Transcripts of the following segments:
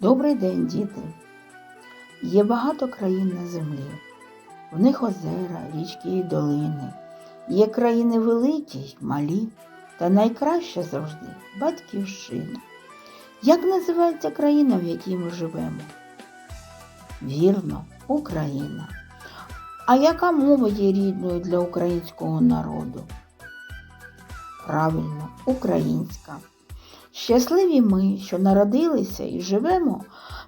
Добрий день, діти! Є багато країн на землі. В них озера, річки і долини. Є країни великі й малі, та найкраща завжди батьківщина. Як називається країна, в якій ми живемо? Вірно, Україна. А яка мова є рідною для українського народу? Правильно, українська. Щасливі ми, що народилися і живемо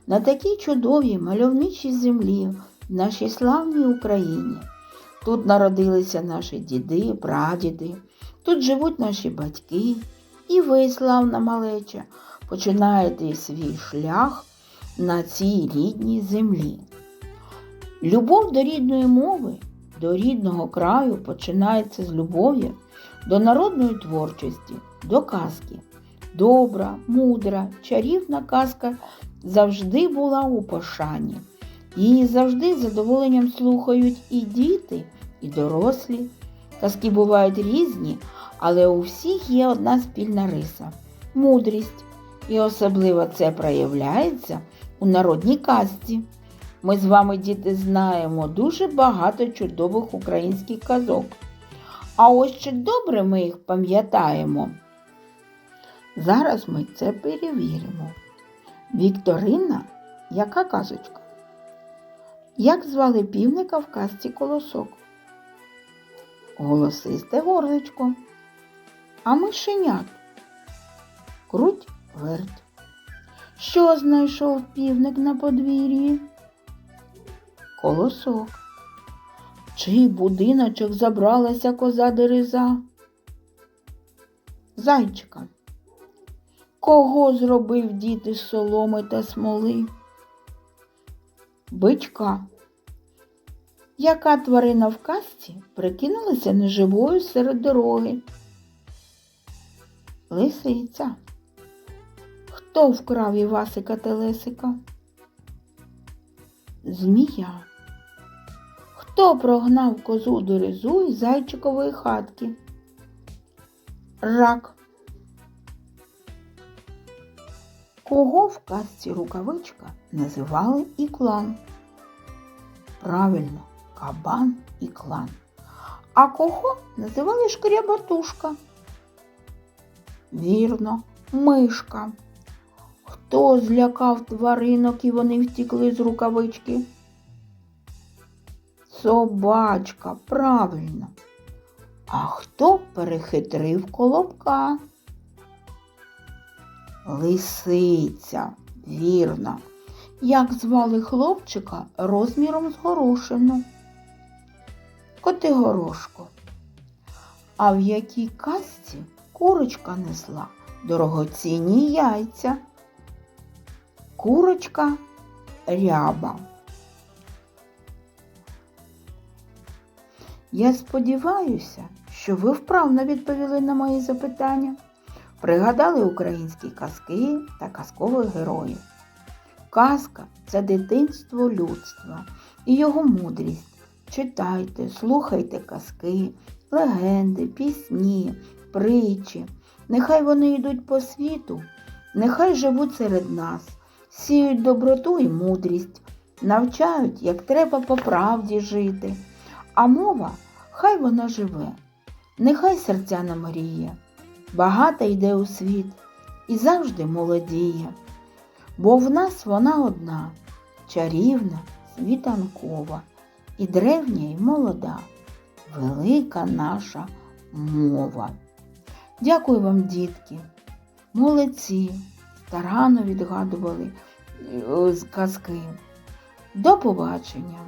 на такій чудовій мальовничій землі, в нашій славній Україні. Тут народилися наші діди, прадіди, тут живуть наші батьки, і ви, славна малеча, починаєте свій шлях на цій рідній землі. Любов до рідної мови, до рідного краю починається з любові до народної творчості, до казки. Добра, мудра, чарівна казка завжди була у пошані. Її завжди з задоволенням слухають і діти, і дорослі. Казки бувають різні, але у всіх є одна спільна риса мудрість. І особливо це проявляється у народній казці. Ми з вами, діти, знаємо дуже багато чудових українських казок. А ось чи добре ми їх пам'ятаємо? Зараз ми це перевіримо. Вікторина, яка казочка? Як звали півника в казці колосок? Голосисте горличко. А мишенят? Круть верть. Що знайшов півник на подвір'ї? Колосок. Чий будиночок забралася коза дереза? Зайчика. Кого зробив діти з соломи та смоли? Бичка. Яка тварина в казці прикинулася неживою серед дороги? Лисиця. Хто вкрав Івасика Телесика? Змія. Хто прогнав козу дерезу із зайчикової хатки? Рак. Кого в казці рукавичка називали і клан? Правильно, кабан і клан. А кого називали шкрябатушка? Вірно, мишка. Хто злякав тваринок і вони втікли з рукавички? Собачка, правильно. А хто перехитрив колобка? Лисиця, вірно. Як звали хлопчика розміром з горошину? Котигорошко. А в якій казці курочка несла дорогоцінні яйця? Курочка ряба. Я сподіваюся, що ви вправно відповіли на мої запитання, пригадали українські казки та казкових героїв. Казка це дитинство людства і його мудрість. Читайте, слухайте казки, легенди, пісні, притчі. Нехай вони йдуть по світу, нехай живуть серед нас, сіють доброту і мудрість, навчають, як треба по правді жити. А мова хай вона живе, нехай серця не мріє, багата йде у світ і завжди молодіє. Бо в нас вона одна, чарівна, світанкова, і древня, і молода, велика наша мова. Дякую вам, дітки, молодці, старанно відгадували е, казки. До побачення!